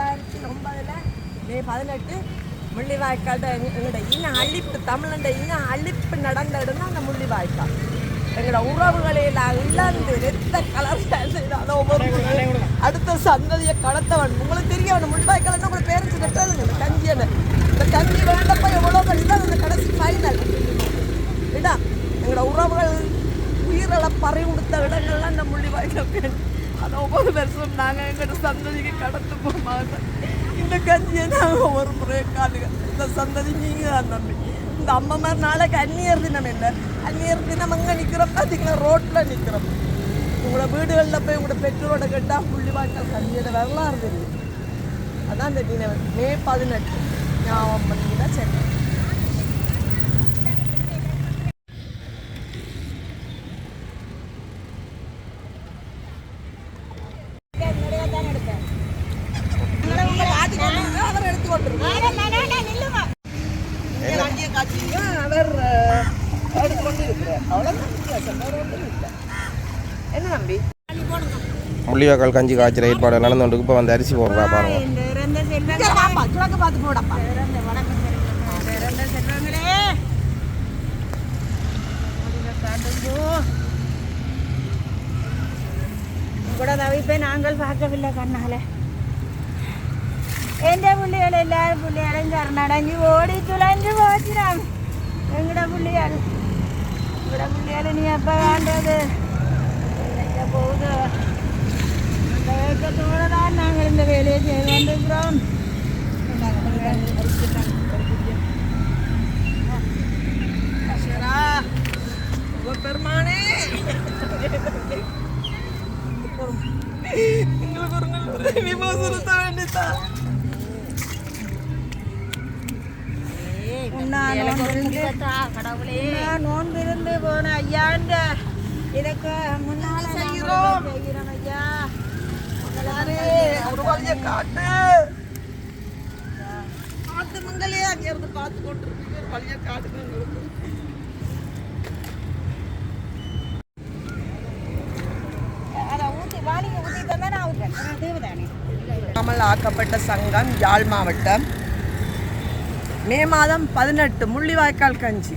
ரெண்டாயிரத்தி ஒன்பதுல மே பதினெட்டு முள்ளிவாய்க்கால் எங்களோட இன அழிப்பு தமிழண்ட இன அழிப்பு நடந்த இடம் அந்த முள்ளிவாய்க்கால். எங்களோட உறவுகளை எல்லாம் இழந்து ரத்த கலர் அதை ஒவ்வொரு அடுத்த சந்ததியை கடத்தவன். உங்களுக்கு தெரியும் அவன் முள்ளிவாய்க்கால் உங்களுக்கு பேரண்ட்ஸ் கட்டாதுங்க கஞ்சியனை இந்த கஞ்சி வேண்டப்ப எவ்வளோ இதான் அந்த கடைசி ஃபைனல் இடம் எங்களோட உறவுகள் உயிரிழ பறி கொடுத்த இடங்கள்லாம் இந்த முள்ளிவாய்க்கால் அதை ஒவ்வொரு வருஷம் நாங்கள் எங்களோட சந்ததிக்கு கடத்து போமாங்க இந்த கஞ்சியை நாங்கள் ஒரு முறை காலுங்க இந்த சந்ததி நீங்கள் தான் தம்பி இந்த அம்மா மாதிரி நாளைக்கு அந்நியர் தினம் இல்லை அந்நியர் தினம் அங்கே நிற்கிறோம் பார்த்தீங்கன்னா ரோட்டில் நிற்கிறோம் உங்களோட வீடுகளில் போய் உங்களோட பெற்றோரோட கேட்டால் முள்ளிவாய்க்கால் கஞ்சியோட வரலாறு தெரியும் அதான் இந்த தினம் மே பதினெட்டு ஞாபகம் பண்ணிங்கன்னா சரி முள்ளிவாக்கால் கஞ்சி காய்ச்சல் ஏற்பாடு நடந்து கொண்டு இப்போ வந்து அரிசி போடுறா பாருங்க. இங்க வாப்பா, கிழக்கு பார்த்து போடப்பா கூட தவிப்பை நாங்கள் பார்க்கவில்லை கண்ணால எந்த பிள்ளைகள் எல்லாரும் பிள்ளைகளும் சரணடைஞ்சு ஓடி துளைஞ்சு போச்சுறாங்க எங்கட பிள்ளைகள் எங்கட பிள்ளைகள் நீ எப்போ வேண்டது எங்க ஏக்கத்தோடு தான் நாங்கள் இந்த வேலையை செய்து கொண்டிருக்கிறோம். பெருமானே எங்களுக்கு ஒரு நல்ல நான் நோன்பிருந்து நான் நோன்பிருந்து போன ஐயாண்ட இதுக்கு முன்னால செய்கிறோம். செய்கிறோம்? ஐயா வழிய காட்டு. காட்டு மங்களே அங்க இருந்து பார்த்து கொண்டிருக்கீங்க. ஒரு வழிய காட்டுங்க. அதை அமல் ஆக்கப்பட்ட சங்கம் யாழ் மாவட்டம். மே மாதம் பதினெட்டு முள்ளிவாய்க்கால் கஞ்சி.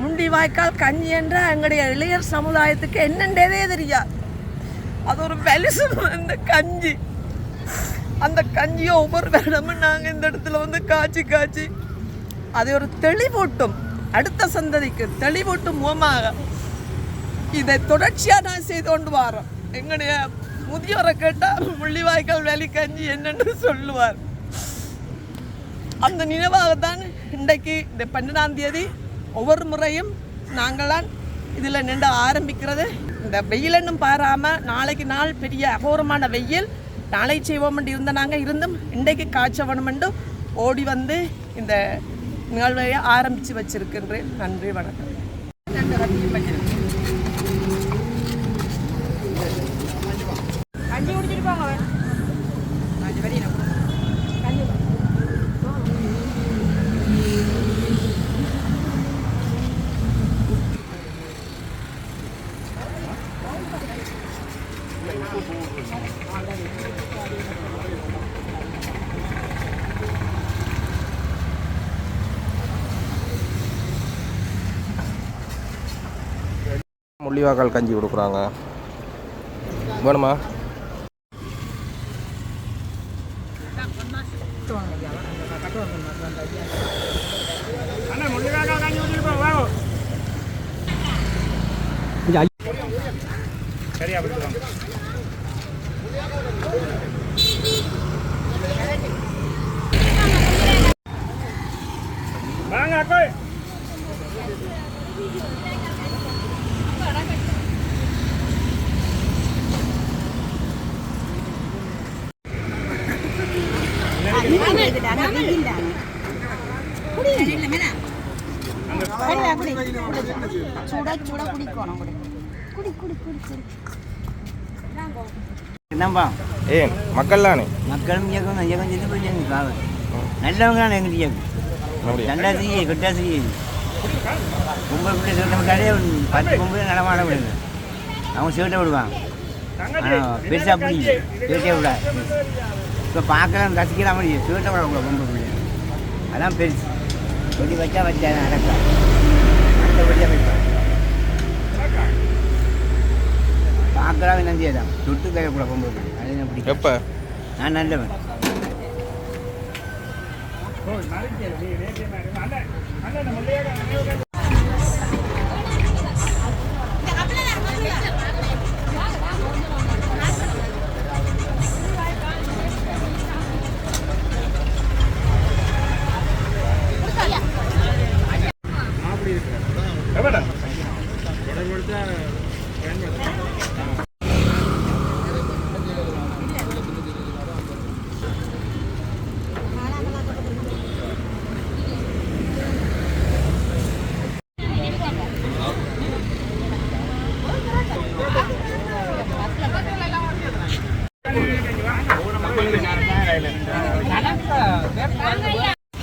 முள்ளிவாய்க்கால் கஞ்சி என்ற எங்களுடைய இளையர் சமுதாயத்துக்கு என்னென்றதே தெரியாது. அது ஒரு வெலிசம் இந்த கஞ்சி. அந்த கஞ்சியை ஒவ்வொரு வருடமும் நாங்கள் இந்த இடத்துல வந்து காய்ச்சி காய்ச்சி. அதை ஒரு தெளிவூட்டும். அடுத்த சந்ததிக்கு தெளிவூட்டும் முகமாக இதை தொடர்ச்சியாக நான் செய்து கொண்டு வரோம். எங்களுடைய முதியோரை கேட்டால் முள்ளிவாய்க்கால் வேலி கஞ்சி என்னென்னு சொல்லுவார். அந்த நினைவாகத்தான் இன்றைக்கு இந்த பன்னெண்டாம் தேதி ஒவ்வொரு முறையும் நாங்களாம் இதில் நின்று ஆரம்பிக்கிறது. இந்த வெயிலன்னும் பாராமல் நாளைக்கு நாள் பெரிய அகோரமான வெயில். நாளை செய்வோம் என்று இருந்த நாங்கள் இருந்தும் இன்றைக்கு காய்ச்ச வேணுமென்று ஓடி வந்து இந்த நிகழ்வை ஆரம்பித்து வச்சிருக்கின்றேன். நன்றி வணக்கம். முள்ளிவாக்கால் கஞ்சி கொடுக்குறாங்க. வேணுமா? சுட என்னப்பா ஏன் மக்கள்லானே மக்களும் இயக்கம் இயக்கம் செஞ்சு போய் எங்க நல்லவங்க தான் இயக்கம்? ரெண்டா செய்ய கெட்டா செய்ய. பொம்பளை பிள்ளை சொல்ல முன்னாடியே பத்து பொம்பளை நடமாட விடுங்க அவங்க சீட்டை விடுவாங்க ஆனால் பெருசாக பிடிக்கும் சீட்டே விடாது இப்போ பார்க்கலாம் ரசிக்கலாம் முடியும் சூட்டை விட உங்களை பொம்பை பிள்ளை அதான் பெருசு. கொடி வச்சா வச்சா நடக்கா மற்றபடியாக வைப்பேன் பார்க்கலாம். நந்தியே தான் சுட்டு கையக்கூட பொம்பை பிள்ளை அது என்ன பிடிக்கும்? எப்போ? நான் நல்லவன்.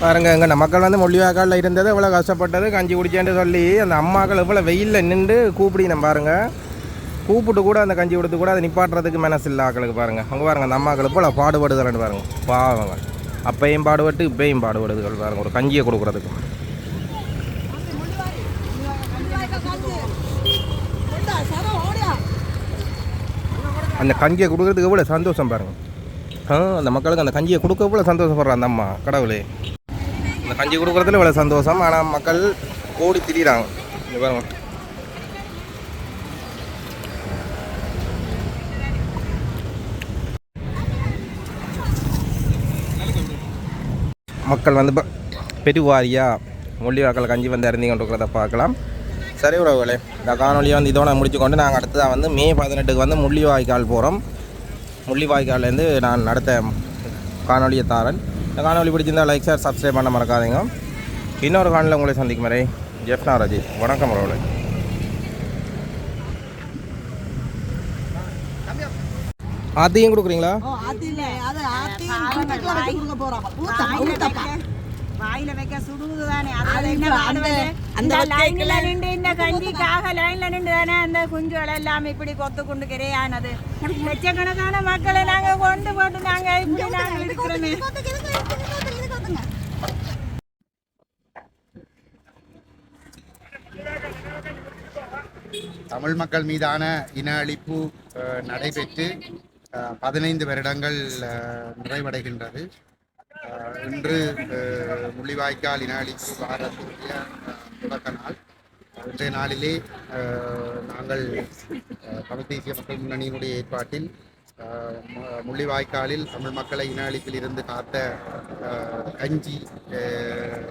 பாருங்க எங்க மக்கள் வந்து மொழிவாக்காலில் இருந்தது. இவ்வளோ கஷ்டப்பட்டது கஞ்சி குடிச்சேன்னு சொல்லி அந்த அம்மாக்கள் இவ்வளோ வெயிலில் நின்று கூப்பிடினோம் பாருங்க. கூப்பிட்டு கூட அந்த கஞ்சி கொடுத்து கூட அதை நிப்பாட்டுறதுக்கு மனசு இல்லை ஆக்களுக்கு பாருங்க. அங்கே பாருங்க அந்த அம்மாக்கள் இவ்வளோ பாடுபடுதலன்னு பாருங்க. பாவங்க. அப்பையும் பாடுபட்டு இப்பையும் பாடுபடுதுகள் பாருங்க ஒரு கஞ்சியை கொடுக்குறதுக்கு. அந்த கஞ்சியை கொடுக்குறதுக்கு எவ்வளோ சந்தோஷம் பாருங்க. ஆ அந்த மக்களுக்கு அந்த கஞ்சியை கொடுக்க எவ்வளோ சந்தோஷப்படுற அந்த அம்மா கடவுளே. கஞ்சி கொடுக்குறதுல இவ்வளோ சந்தோஷம். ஆனால் மக்கள் ஓடி திரியிறாங்க. இங்கே பாருங்க. மக்கள் வந்து பெருவாரியாக மொழி வாக்கள் கஞ்சி வந்து இறந்தி கொண்டிருக்கிறத பார்க்கலாம். சரி உறவுகளே இந்த காணொலியை வந்து இதோட முடிச்சுக்கொண்டு நாங்கள் அடுத்ததாக வந்து மே பதினெட்டுக்கு வந்து முள்ளிவாய்க்கால் போகிறோம் முள்ளிவாய்க்கால்லேருந்து நான் நடத்த காணொலியை தாரன். இந்த காணொலி பிடிச்சிருந்தா லைக் ஷேர் சப்ஸ்கிரைப் பண்ண மறக்காதீங்க. இன்னொரு காணொலியில் உங்களை சந்திக்கும் வரை ஜெஃப்னா ரஜி வணக்கம் உறவுகளே ஆத்தையும் கொடுக்குறீங்களா? வாயில வைக்க சுடுவது தானே அந்த- லைன்ல நின்று இந்த கஞ்சிக்காக லைன்ல நின்று தானே அந்த குஞ்சுகள் எல்லாம் இப்படி கொத்து கொண்டு கிரையானது லட்சக்கணக்கான மக்களை நாங்க கொண்டு போட்டு நாங்க இப்படி நாங்க இருக்கிறோமே. தமிழ் மக்கள் மீதான இன அழிப்பு நடைபெற்று பதினைந்து வருடங்கள் நிறைவடைகின்றது. இன்று முள்ளிவாய்க்கால் இன அழிப்பு வாரத்தினுடைய தொடக்க நாள். இன்றைய நாளிலே நாங்கள் தமிழ் தேசிய மக்கள் முன்னணியினுடைய ஏற்பாட்டில் முள்ளிவாய்க்காலில் தமிழ் மக்களை இன அழிப்பில் இருந்து காத்த கஞ்சி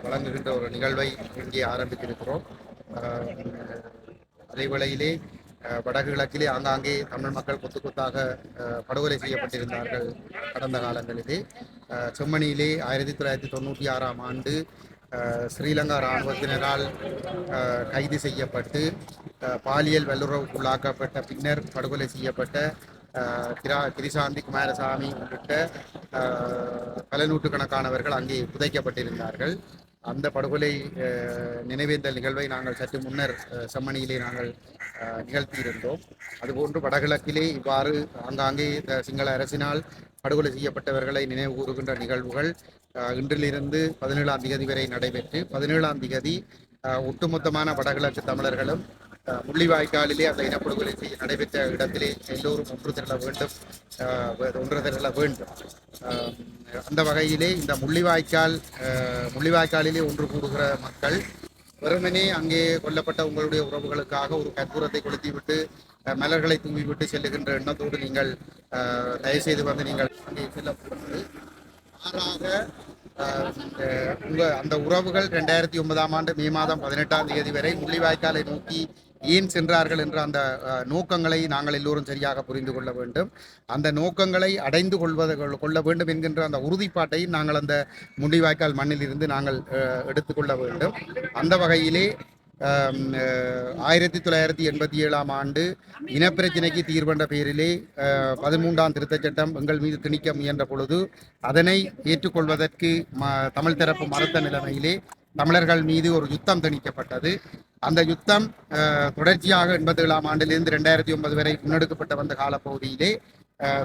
வழங்குகின்ற ஒரு நிகழ்வை இங்கே ஆரம்பித்திருக்கிறோம். அஹ், அதே வேளையிலே ஆங்காங்கே தமிழ் மக்கள் கொத்து கொத்தாக படுகொலை செய்யப்பட்டிருந்தார்கள் கடந்த காலங்களிலே. செம்மணியிலே ஆயிரத்தி தொள்ளாயிரத்தி தொண்ணூற்றி ஆறாம் ஆண்டு ஸ்ரீலங்கா இராணுவத்தினரால் கைது செய்யப்பட்டு பாலியல் வல்லுறவுக்குள்ளாக்கப்பட்ட பின்னர் படுகொலை செய்யப்பட்ட கிரா கிரிசாந்தி குமாரசாமி உள்ளிட்ட அஹ், பல அங்கே புதைக்கப்பட்டிருந்தார்கள். அந்த படுகொலை நினைவேந்தல் நிகழ்வை நாங்கள் சற்று முன்னர் செம்மணியிலே நாங்கள் அஹ், நிகழ்த்தியிருந்தோம். அதுபோன்று வடகிழக்கிலே இவ்வாறு ஆங்காங்கே இந்த சிங்கள அரசினால் படுகொலை செய்யப்பட்டவர்களை நினைவு கூறுகின்ற நிகழ்வுகள் அஹ், இன்றிலிருந்து பதினேழாம் திகதி வரை நடைபெற்று பதினேழாம் திகதி அஹ், ஒட்டுமொத்தமான வடகிழக்கு தமிழர்களும் முள்ளிவாய்க்காலிலே அந்த இனப்படுகொலை செய்ய நடைபெற்ற இடத்திலே எல்லோரும் ஒன்று திரள வேண்டும். ஒன்று திரள வேண்டும். அந்த வகையிலே இந்த முள்ளிவாய்க்கால் முள்ளிவாய்க்காலிலே ஒன்று கூடுகிற மக்கள் வெறுமனே அங்கே கொல்லப்பட்ட உங்களுடைய உறவுகளுக்காக ஒரு கற்பூரத்தை கொளுத்திவிட்டு மலர்களை தூவிவிட்டு செல்லுகின்ற எண்ணத்தோடு நீங்கள் தயவுசெய்து வந்து நீங்கள் அங்கே செல்லக்கூடாது மாறாக அஹ், அந்த உறவுகள் ரெண்டாயிரத்தி ஒன்பதாம் ஆண்டு மே மாதம் பதினெட்டாம் தேதி வரை முள்ளிவாய்க்காலை நோக்கி ஏன் சென்றார்கள் என்ற அந்த நோக்கங்களை நாங்கள் எல்லோரும் சரியாக புரிந்து கொள்ள வேண்டும். அந்த நோக்கங்களை அடைந்து கொள்வது கொள்ள வேண்டும் என்கின்ற அந்த உறுதிப்பாட்டை நாங்கள் அந்த முண்டிவாய்க்கால் மண்ணில் இருந்து நாங்கள் அஹ், எடுத்துக்கொள்ள வேண்டும். அந்த வகையிலே ஆயிரத்தி தொள்ளாயிரத்தி எண்பத்தி ஏழாம் ஆண்டு இனப்பிரச்சினைக்கு தீர்வென்ற பெயரிலே பதிமூன்றாம் திருத்தச் சட்டம் எங்கள் மீது திணிக்க முயன்ற பொழுது அதனை ஏற்றுக்கொள்வதற்கு ம தமிழ் தரப்பு மறுத்த நிலைமையிலே தமிழர்கள் மீது ஒரு யுத்தம் திணிக்கப்பட்டது அந்த யுத்தம் அஹ், தொடர்ச்சியாக எண்பத்தி ஏழாம் ஆண்டிலிருந்து ரெண்டாயிரத்தி ஒன்பது வரை முன்னெடுக்கப்பட்ட வந்த காலப்பகுதியிலே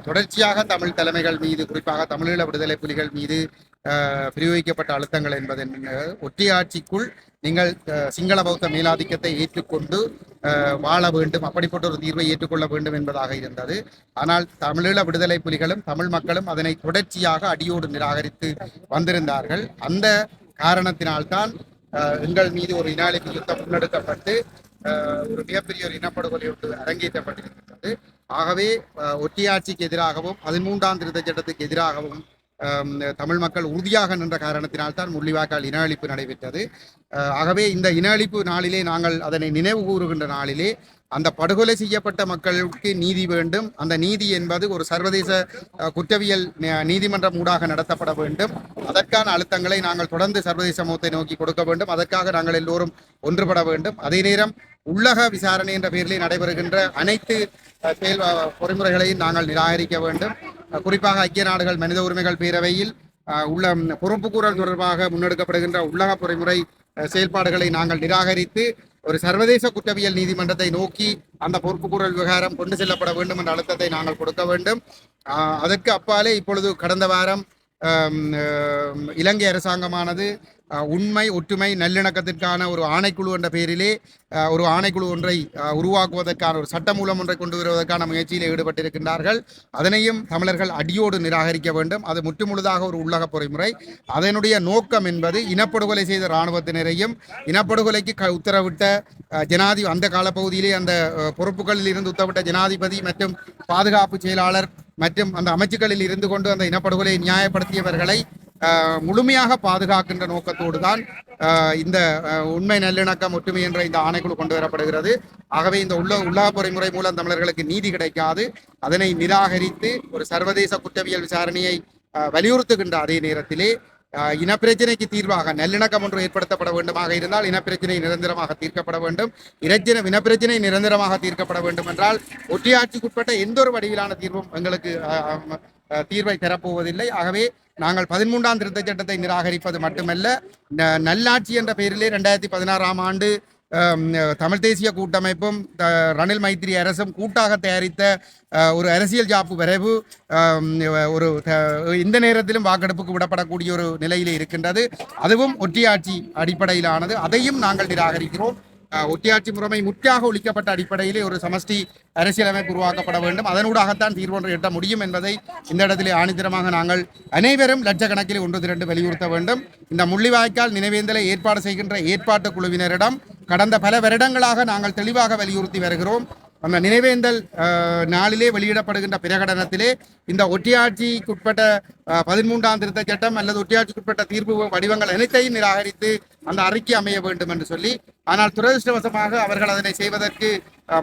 தொடர்ச்சியாக தமிழ் தலைமைகள் மீது குறிப்பாக தமிழீழ விடுதலை புலிகள் மீது அஹ், பிரயோகிக்கப்பட்ட அழுத்தங்கள் என்பது என்ன? ஒற்றையாட்சிக்குள் நீங்கள் அஹ், சிங்கள பௌத்த மேலாதிக்கத்தை ஏற்றுக்கொண்டு அஹ், வாழ வேண்டும் அப்படிப்பட்ட ஒரு தீர்வை ஏற்றுக்கொள்ள வேண்டும் என்பதாக இருந்தது ஆனால் தமிழீழ விடுதலை புலிகளும் தமிழ் மக்களும் அதனை தொடர்ச்சியாக அடியோடு நிராகரித்து வந்திருந்தார்கள் அந்த காரணத்தினால்தான் எங்கள் மீது ஒரு இனாளிப்பு யுத்தம் முன்னெடுக்கப்பட்டு ஒரு மிகப்பெரிய ஒரு இனப்படுகொலை ஒன்று அரங்கேற்றப்பட்டிருக்கிறது ஆகவே ஒட்டியாட்சிக்கு எதிராகவும் பதிமூன்றாம் திருத்த சட்டத்துக்கு எதிராகவும் தமிழ் மக்கள் உறுதியாக நின்ற காரணத்தினால்தான் முள்ளிவாய்க்கால் இன அழிப்பு நடைபெற்றது. அஹ், ஆகவே இந்த இன அழிப்பு நாளிலே நாங்கள் அதனை நினைவு கூறுகின்ற நாளிலே அந்த படுகொலை செய்யப்பட்ட மக்களுக்கு நீதி வேண்டும். அந்த நீதி என்பது ஒரு சர்வதேச குற்றவியல் நீதிமன்றம் ஊடாக நடத்தப்பட வேண்டும். அதற்கான அழுத்தங்களை நாங்கள் தொடர்ந்து சர்வதேச சமூகத்தை நோக்கி கொடுக்க வேண்டும். அதற்காக நாங்கள் எல்லோரும் ஒன்றுபட வேண்டும். அதே நேரம் உள்ளக விசாரணை என்ற பெயரிலே நடைபெறுகின்ற அனைத்து செயல் பொறிமுறைகளையும் நாங்கள் நிராகரிக்க வேண்டும். குறிப்பாக ஐக்கிய நாடுகள் மனித உரிமைகள் பேரவையில் உள்ள பொறுப்பு பொறுப்புக்கூறல் தொடர்பாக முன்னெடுக்கப்படுகின்ற உள்ளக பொறிமுறை செயல்பாடுகளை நாங்கள் நிராகரித்து ஒரு சர்வதேச குற்றவியல் நீதிமன்றத்தை நோக்கி அந்த பொறுப்புக்கூறல் விவகாரம் கொண்டு செல்லப்பட வேண்டும் என்ற அழுத்தத்தை நாங்கள் கொடுக்க வேண்டும். ஆஹ் அதற்கு அப்பாலே இப்பொழுது கடந்த வாரம் இலங்கை அரசாங்கமானது உண்மை ஒற்றுமை நல்லிணக்கத்திற்கான ஒரு ஆணைக்குழு என்ற பெயரிலே ஒரு ஆணைக்குழு ஒன்றை உருவாக்குவதற்கான ஒரு சட்டமூலம் ஒன்றை கொண்டு வருவதற்கான முயற்சியில் ஈடுபட்டிருக்கின்றார்கள். அதனையும் தமிழர்கள் அடியோடு நிராகரிக்க வேண்டும். அது முற்றுமுழுதாக ஒரு உள்ளக பொறிமுறை. அதனுடைய நோக்கம் என்பது இனப்படுகொலை செய்த இராணுவத்தினரையும் இனப்படுகொலைக்கு க உத்தரவிட்ட ஜனாதி அந்த காலப்பகுதியிலே அந்த பொறுப்புகளில் இருந்து உத்தரவிட்ட ஜனாதிபதி மற்றும் பாதுகாப்பு செயலாளர் மற்றும் அந்த அமைச்சுக்களில் இருந்து கொண்டு அந்த இனப்படுகொலையை நியாயப்படுத்தியவர்களை முழுமையாக பாதுகாக்கின்ற நோக்கத்தோடு தான் இந்த உண்மை நல்லிணக்கம் ஒற்றுமை என்ற இந்த ஆணைக்குழு கொண்டு வரப்படுகிறது. ஆகவே இந்த உள்ள உள்ளக பொறிமுறை மூலம் தமிழர்களுக்கு நீதி கிடைக்காது. அதனை நிராகரித்து ஒரு சர்வதேச குற்றவியல் விசாரணையை வலியுறுத்துகின்ற அதே நேரத்திலே இனப்பிரச்சனைக்கு இனப்பிரச்சினைக்கு தீர்வாக நல்லிணக்கம் ஒன்று ஏற்படுத்தப்பட வேண்டுமாக இருந்தால் இனப்பிரச்சினை நிரந்தரமாக தீர்க்கப்பட வேண்டும். இரச்சின இனப்பிரச்சினை நிரந்தரமாக தீர்க்கப்பட வேண்டும் என்றால் ஒற்றையாட்சிக்குட்பட்ட எந்த ஒரு வடிவிலான தீர்வும் எங்களுக்கு தீர்வை தரப்போவதில்லை ஆகவே நாங்கள் பதிமூன்றாம் திருத்த சட்டத்தை நிராகரிப்பது மட்டுமல்ல ந- நல்லாட்சி என்ற பெயரிலே ரெண்டாயிரத்தி பதினாறாம் ஆண்டு தமிழ் தேசிய கூட்டமைப்பும் த- ரணில் மைத்திரி அரசும் கூட்டாக தயாரித்த ஒரு அரசியல் ஜாப்பு வரைவு ஒரு இந்த நேரத்திலும் வாக்கெடுப்புக்கு விடப்படக்கூடிய ஒரு நிலையில் இருக்கின்றது. அதுவும் ஒற்றியாட்சி அடிப்படையிலானது. அதையும் நாங்கள் நிராகரிக்கிறோம். அஹ், முறைமை முற்றாக ஒழிக்கப்பட்ட அடிப்படையிலே ஒரு சமஷ்டி அரசியலமைப்பு உருவாக்கப்பட வேண்டும். அதனூடாகத்தான் தீர்வொன்று எட்ட முடியும் என்பதை இந்த இடத்திலே ஆணித்தரமாக நாங்கள் அனைவரும் லட்சக்கணக்கில் ஒன்று திரண்டு வலியுறுத்த வேண்டும். இந்த முள்ளிவாய்க்கால் நினைவேந்தலை ஏற்பாடு செய்கின்ற ஏற்பாட்டு குழுவினரிடம் கடந்த பல வருடங்களாக நாங்கள் தெளிவாக வலியுறுத்தி வருகிறோம். அந்த நினைவேந்தல் நாளிலே வெளியிடப்படுகின்ற பிரகடனத்திலே இந்த ஒட்டியாட்சிக்குட்பட்ட பதிமூன்றாம் திருத்த சட்டம் அல்லது ஒட்டியாட்சிக்குட்பட்ட தீர்ப்பு வடிவங்கள் அனைத்தையும் நிராகரித்து அந்த அறிக்கை அமைய வேண்டும் என்று சொல்லி ஆனால் துரதிருஷ்டவசமாக அவர்கள் அதனை செய்வதற்கு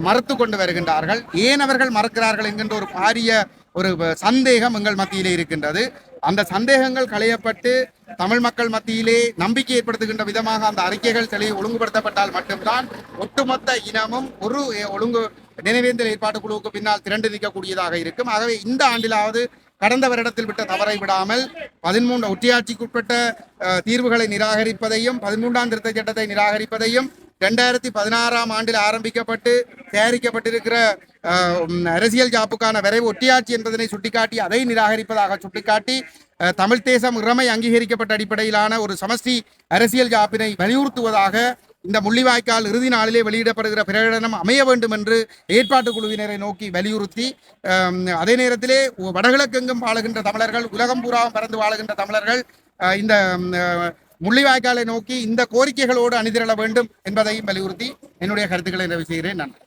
மறுத்து கொண்டு வருகின்றார்கள். ஏன் அவர்கள் மறுக்கிறார்கள் என்கின்ற ஒரு பாரிய ஒரு சந்தேகம் எங்கள் மத்தியிலே இருக்கின்றது. அந்த சந்தேகங்கள் களையப்பட்டு தமிழ் மக்கள் மத்தியிலே நம்பிக்கை ஏற்படுத்துகின்ற விதமாக அந்த அறிக்கைகள் தெளிவு ஒழுங்குபடுத்தப்பட்டால் மட்டும்தான் ஒட்டுமொத்த இனமும் ஒரு ஒழுங்கு நினைவேந்தல் ஏற்பாட்டு குழுவுக்கு பின்னால் திரண்டு நிற்கக்கூடியதாக இருக்கும். ஆகவே இந்த ஆண்டிலாவது கடந்த வருடத்தில் விட்ட தவறை விடாமல் பதிமூன்று ஒற்றியாட்சிக்குட்பட்ட தீர்வுகளை நிராகரிப்பதையும் பதிமூன்றாம் திருத்த சட்டத்தை நிராகரிப்பதையும் ரெண்டாயிரத்தி பதினாறாம் ஆண்டில் ஆரம்பிக்கப்பட்டு தயாரிக்கப்பட்டிருக்கிற அரசியல் ஜாப்புக்கான விரைவு ஒட்டியாட்சி என்பதனை சுட்டிக்காட்டி அதை நிராகரிப்பதாக சுட்டிக்காட்டி அஹ், தமிழ் தேசம் இறமை அங்கீகரிக்கப்பட்ட அடிப்படையிலான ஒரு சமஸ்டி அரசியல் ஜாப்பினை வலியுறுத்துவதாக இந்த முள்ளிவாய்க்கால் இறுதி நாளிலே வெளியிடப்படுகிற பிரகடனம் அமைய வேண்டும் என்று ஏற்பாட்டு குழுவினரை நோக்கி வலியுறுத்தி அஹ், அதே நேரத்திலே வடகிழக்கெங்கும் வாழுகின்ற தமிழர்கள் உலகம் பூராவும் பறந்து வாழுகின்ற தமிழர்கள் அஹ், இந்த முள்ளிவாய்க்காலை நோக்கி இந்த கோரிக்கைகளோடு அணிதிரள வேண்டும் என்பதையும் வலியுறுத்தி என்னுடைய கருத்துக்களை நிறைவு செய்கிறேன். நன்றி.